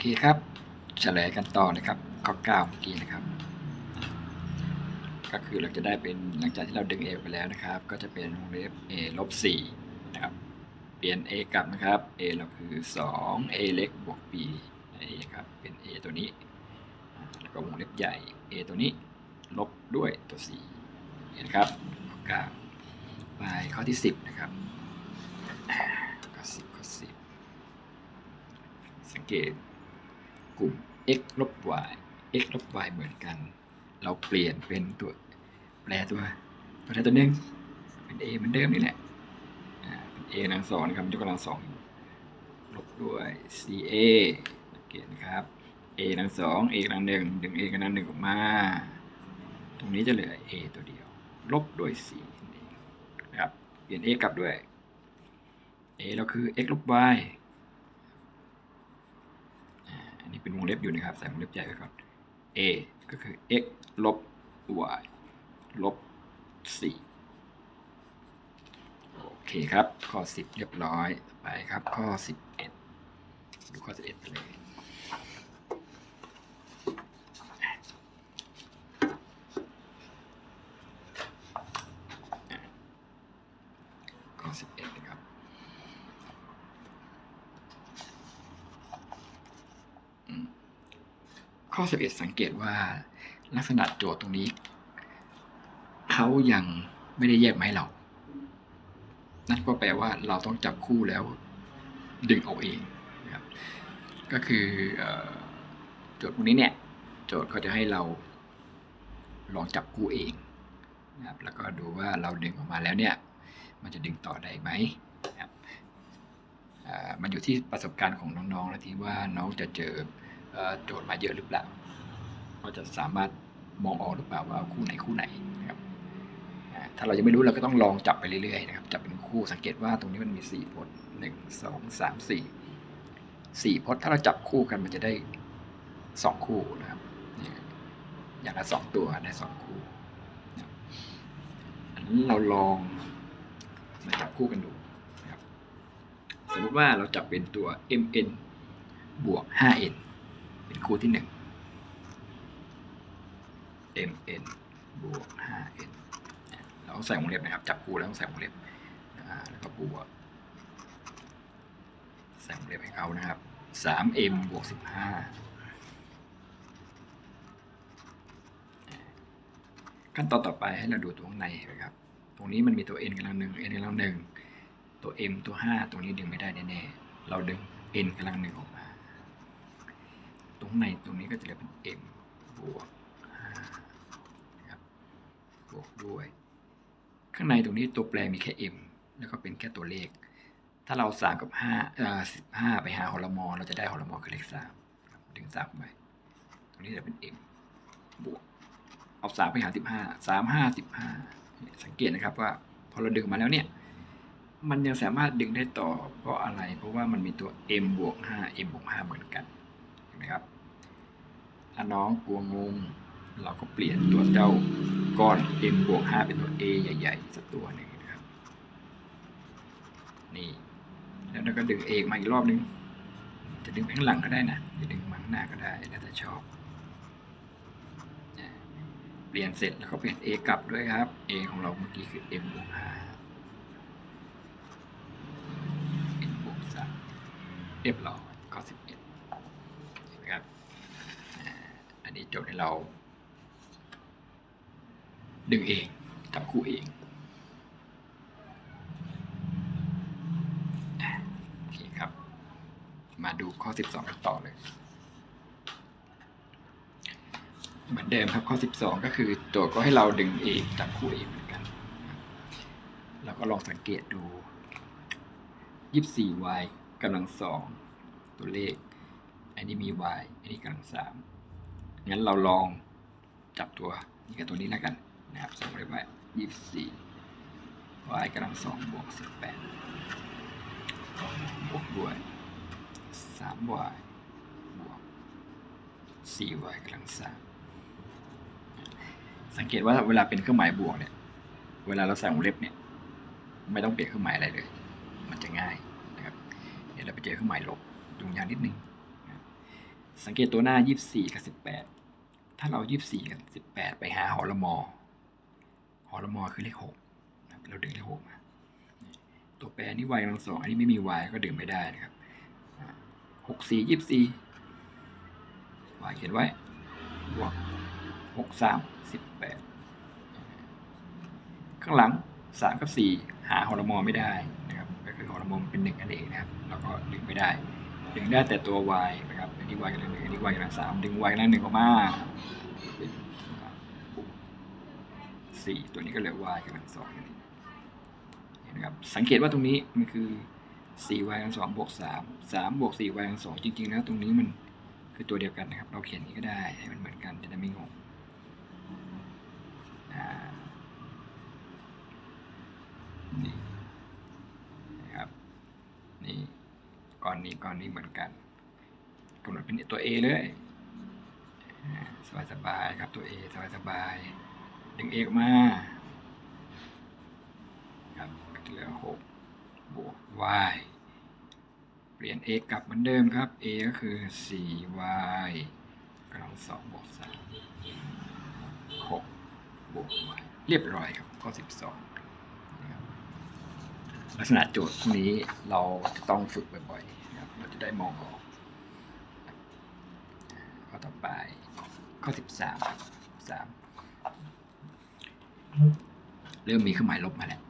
เคครับเฉลยกันต่อนะครับข้อเก้าเมื่อกี้นะครับ ก็คือเราจะได้เป็นหลังจากที่เราดึง a ไปแล้วนะครับ ก็จะเป็นวงเล็บ a ลบ4นะครับ เปลี่ยน a กลับนะครับ a เราคือ 2 a เล็กบวก b a ครับเป็น a ตัวนี้ แล้วก็วงเล็บใหญ่ a ตัวนี้ลบด้วยตัว4เห็นครับข้อเก้าไปข้อที่ 10 นะครับข้อ10ข้อ10 สังเกต กลุ่ม x ลบ y x ลบ y เหมือนกัน เราเปลี่ยนเป็นตัวแปลตัวตัวใดตัวหนึ่งเป็น a เหมือนเดิมนี่แหละเป็น a กำลังสองนะครับยกกำลังสองลบด้วย ca สังเกตนะครับ a กำลังสอง a กำลังหนึ่งดึง a กำลังหนึ่งออกมา ตรงนี้จะเหลือ a ตัวเดียว ลบด้วย c นั่นเองนะครับเปลี่ยน a กลับด้วย a เราคือ x ลบ y ที่เป็นวงเล็บอยู่นะครับ ใส่วงเล็บใหญ่ไปก่อน a ก็คือ x ลบ y ลบ 4 โอเคครับ ข้อ 10 เรียบร้อย ไปครับ ข้อ 11 ดูข้อ 11ไปเลย ข้อ 11 นะครับ อืม ข้อ 11 สังเกตว่าลักษณะโจทย์ตรงนี้ เขายังไม่ได้แยกมาให้เรา นั่นก็แปลว่าเราต้องจับคู่แล้ว ดึงเอาเองนะครับก็คืออโจทย์พวกนี้เนี่ย โจทย์เขาจะให้เราลองจับคู่เองนะครับแล้วก็ดูว่าเราดึงออกมาแล้วเนี่ย มันจะดึงต่อได้ไหมนะครับมันอยู่ที่ประสบการณ์ของน้องๆแล้วที่ว่าน้องจะเจอ โจทย์มาเยอะหรือเปล่าก็จะสามารถมองออกหรือเปล่าว่าคู่ไหนคู่ไหนนะครับถ้าเรายังไม่รู้เราก็ต้องลองจับไปเรื่อยๆนะครับจับเป็นคู่สังเกตว่าตรงนี้มันมีสี่พจน์หนึ่งสองสามสี่สี่พจน์ถ้าเราจับคู่กันมันจะได้สองคู่นะครับอย่างละสองตัวได้สองคู่อันนี้เราลองมาจับคู่กันดูนะครับสมมติว่าเราจับเป็นตัว mn บวก 5n เป็นคู่ที่ 1 mn บวก 5n เราต้องใส่วงเล็บนะครับ จับคู่แล้วต้องใส่วงเล็บแล้วก็บวกใส่วงเล็บให้เขานะครับ 3m บวก 15 ขั้นตอนต่อไปให้เราดูตัวข้างในนะครับ ตรงนี้มันมีตัว n กำลังหนึ่ง n กำลังหนึ่งตัว m ตัว 5 ตรงนี้ดึงไม่ได้แน่ๆ เราดึง n กำลังหนึ่งออก ตรงในตรงนี้ก็จะเหลือเป็น m บวก5นะครับบวกด้วย ข้างในตรงนี้ตัวแปรมีแค่ m แล้วก็เป็นแค่ตัวเลข ถ้าเรา 3 กับ5เอ่อ15 ไปหาฮอลมอเราจะได้ฮอลมอคือเลข3ดึง3ไปตรงนี้จะเป็น m บวกเอา3ไปหา 15 3 5 15 สังเกตนะครับว่าพอเราดึงมาแล้วเนี่ยมันยังสามารถดึงได้ต่อเพราะอะไร เพราะว่ามันมีตัว m บวก5 m บวก5เหมือนกัน นไหมครับ ถ้าน้องกลัวงงเราก็เปลี่ยนตัวเจ้าก้อน m บวก5เป็นตัว a ใหญ่ๆสักตัวหนึ่งนะครับ นี่แล้วเราก็ดึง a มาอีกรอบนึง จะดึงไปข้างหลังก็ได้นะจะดึงมาข้างหน้าก็ได้แล้วแต่ชอบ เปลี่ยนเสร็จแล้วก็เปลี่ยน a กลับด้วยครับ a ของเราเมื่อกี้คือ m บวก5 n บวก3เรียบร้อยข้อ11เห็นไหมครับอ่าอันนี้ โจทย์ให้เรา ดึงเองจับคู่เองโอเคครับ มาดูข้อ 12 กันต่อเลย เหมือนเดิมครับข้อ 12 ก็คือโจทย์ก็ให้เราดึงเองจับคู่เองเหมือนกัน เราก็ลองสังเกตดู 24y กำลังสองตัวเลข อันนี้มี y อันนี้กำลังสาม งั้นเราลองจับตัวนี้กับตัวนี้แล้วกันนะครับสมมติว่า24 y กำลังสองบวก18บวกด้วย 3y บวก 4y กำลังสามสังเกตว่าเวลาเป็นเครื่องหมายบวกเนี่ย เวลาเราใส่วงเล็บเนี่ย ไม่ต้องเปลี่ยนเครื่องหมายอะไรเลย มันจะง่ายนะครับ เดี๋ยวเราไปเจอเครื่องหมายลบยุ่งยากนิดนึง สังเกตตัวหน้า 24 กับ 18 ถ้าเรา24กับ18ไปหาหอละมอหอละมอคือเลข6นะครับเราดึงเลข6มา ตัวแปรนี่ y กำลังสองอันนี้ไม่มี y ก็ดึงไม่ได้นะครับหกสี่ยี่สี่ y เขียนไว้บวกหกสามสิบแปดข้างหลังสามกับสี่หาหอละมอไม่ได้นะครับ ก็คือหอละมอเป็นหนึ่งอันเองนะครับเราก็ดึงไม่ได้ ดึงได้แต่ตัว y นะครับอันนี้ y กำลังหนึ่งอันนี้ y กำลังสามดึง y กำลังหนึ่งออกมาสี่ตัวนี้ก็เหลือ y กำลังสองนั่นเองเห็นไหมครับสังเกตว่าตรงนี้มันคือ 4y กำลังสองบวก3 3บวก 4y กำลังสองจริงๆแล้วตรงนี้มันคือตัวเดียวกันนะครับ เราเขียนงนี้ก็ได้ให้มันเหมือนกันจะได้ไม่งงนี่นะครับนี่ อนนี้ก้อนนี้เหมือนกันกำหนดเป็นตัว A เลยสบายสบายๆครับตัว A สบายสบายๆดึง A ออกมาครับเหลือ6บวก y เปลี่ยน a กลับเหมือนเดิมครับ a ก็คือ 4y กำลังสองบวก3 6บวก y เรียบร้อยครับข้อ 12 ลักษณะโจทย์พวกนี้เราจะต้องฝึกบ่อยๆนะครับเราจะได้มองออกข้อต่อไปข้อ 13 3 เริ่มมีเครื่องหมายลบมาแล้ว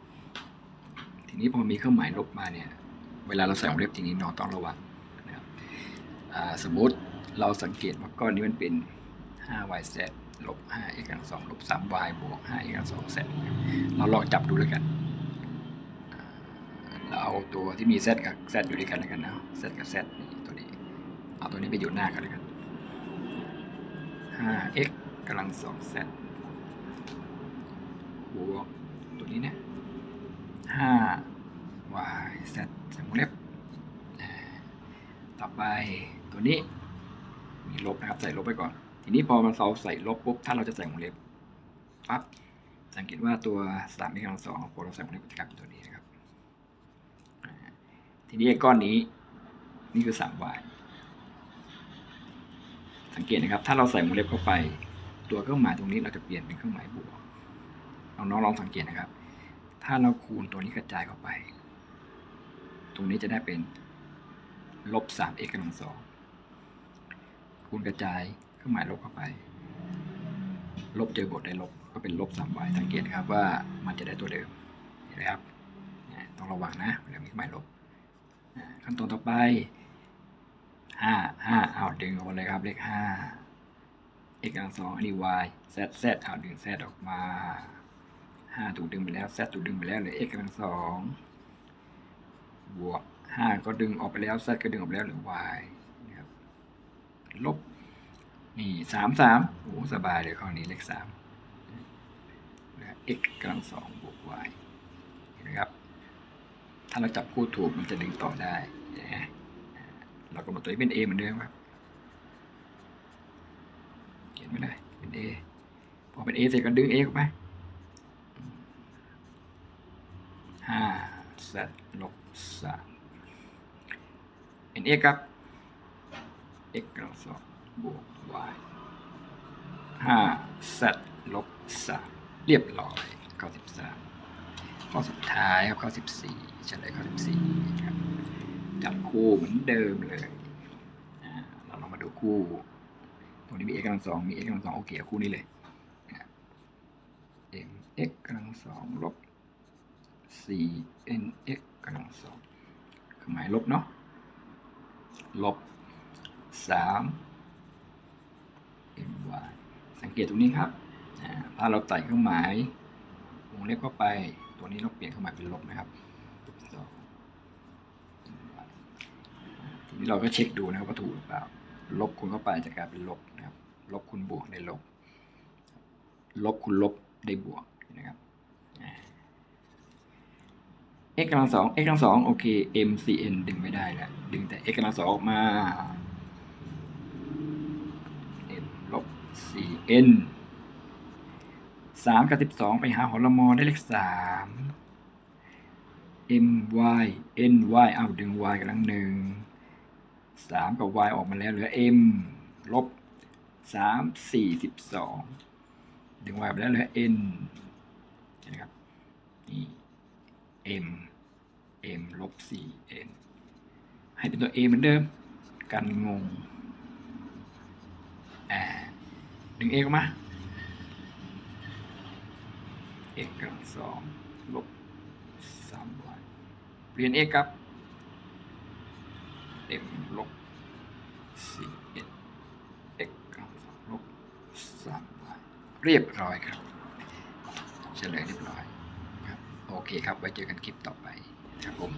ทีนี้พอมีเครื่องหมายลบมาเนี่ย เวลาเราใส่วงเล็บทีนี้น้องต้องระวังนะครับสมมติเราสังเกตว่าก้อนนี้มันเป็น 5y z ลบ 5x กำลังสองลบ 3y บวก 5x กำลังสอง z เราลองจับดูเลยกัน เราเอาตัวที่มี z กับ z อยู่ด้วยกันแล้วกันนะ z กับ z นี่ตัวนี้ เอาตัวนี้ไปอยู่หน้ากันเลยกัน 5x กำลังสอง z บวกตัวนี้นี่ย5 y z ใส่วงเล็บอ่าต่อไปตัวนี้ มีลบนะครับใส่ลบไปก่อน ทีนี้พอมันเราใส่ลบปุ๊บถ้าเราจะใส่วงเล็บปั๊บสังเกตว่าตัวสามกำลังสองพอเราใส่วงเล็บจะกลายเป็นตัวนี้นะครับ ทีนี้ไอ้ก้อนนี้ นี่คือ 3y สังเกตนะครับ ถ้าเราใส่วงเล็บเข้าไป ตัวเครื่องหมายตรงนี้เราจะเปลี่ยนเป็นเครื่องหมายบวกน้องลองสังเกตนะครับ ถ้าเราคูณตัวนี้กระจายเข้าไป ตรงนี้จะได้เป็นลบสามเอกกำลังสองคูณกระจายเครื่องหมายลบเข้าไป ลบเจอบวกได้ลบก็เป็นลบสามยสังเกตครับว่ามันจะได้ตัวเดิมเห็นไหมครับต้องระวังนะเวลามีเครื่องหมายลบ ขั้นตอนต่อไปห้าห้าเอาดึงออกมาเลยครับเลขห้าเอกำลังสองอันนี้ y z z เอาดึง z ออกมาห้าถูกดึงไปแล้ว z ถูกดึงไปแล้วเหลือ x กำลังสองบวกห้าก็ดึงออกไปแล้ว z ก็ดึงออกไปแล้วเหลือ y นะครับลบนี่สามสามโอ้สบายเลยข้อนี้เลขสาม x กำลังสองบวก y เห็นไหมครับ ถ้าเราจับคู่ถูกมันจะดึงต่อได้นะเรากำหนดตัวนี้เป็น a เหมือนเดิมครับเขียนไม่ได้เป็น a พอเป็น a เสร็จก็ดึง a ออกไปห้า z ลบสามเป็น x ครับ x กำลังสองบวก y ห้า z ลบสามเรียบร้อยข้อสิบสาม ข้อสุดท้ายครับข้อสิบสี่เฉลยข้อสิบสี่ครับจับคู่เหมือนเดิมเลยเราลองมาดูคู่ตรงนี้มี x กำลังสองมี x กำลังสองโอเคคู่นี้เลย m x กำลังสองลบ 4 n x กำลังสองเครื่องหมายลบเนาะลบ 3 m y สังเกตตรงนี้ครับ ถ้าเราใส่เครื่องหมายวงเล็บเข้าไป ตัวนี้เราเปลี่ยนเครื่องหมาเป็นลบนะครับทีนี้เราก็เช็คดูนะครับว่าถูกหรือเปล่า ลบคูณเข้าไปจะกลายเป็นลบนะครับ ลบคูณบวกได้ลบ ลบคูณลบได้บวกนะครับ x กำลังสอง x กำลังสองโอเค m c n ดึงไม่ได้แล้ว ดึงแต่ x กำลังสองออกมา m ลบ c n สามกับสิบสองไปหาหอละมอได้เลขสาม m y n y เอาดึง y กำลังหนึ่งสามกับ y ออกมาแล้วเหลือ m ลบสามสี่สิบสองดึง y ไปแล้วเหลือ n นไหมครับนี่ m m ลบสี่ n ให้เป็นตัว a เหมือนเดิม กันงงอ่าดึง a ออกมา x กำลังสองลบสาม y เปลี่ยน x ครับ m ลบสี่ n x กำลังสองลบสาม y เรียบร้อยครับเฉลยเรียบร้อยครับ โอเคครับ ไว้เจอกันคลิปต่อไปครับผม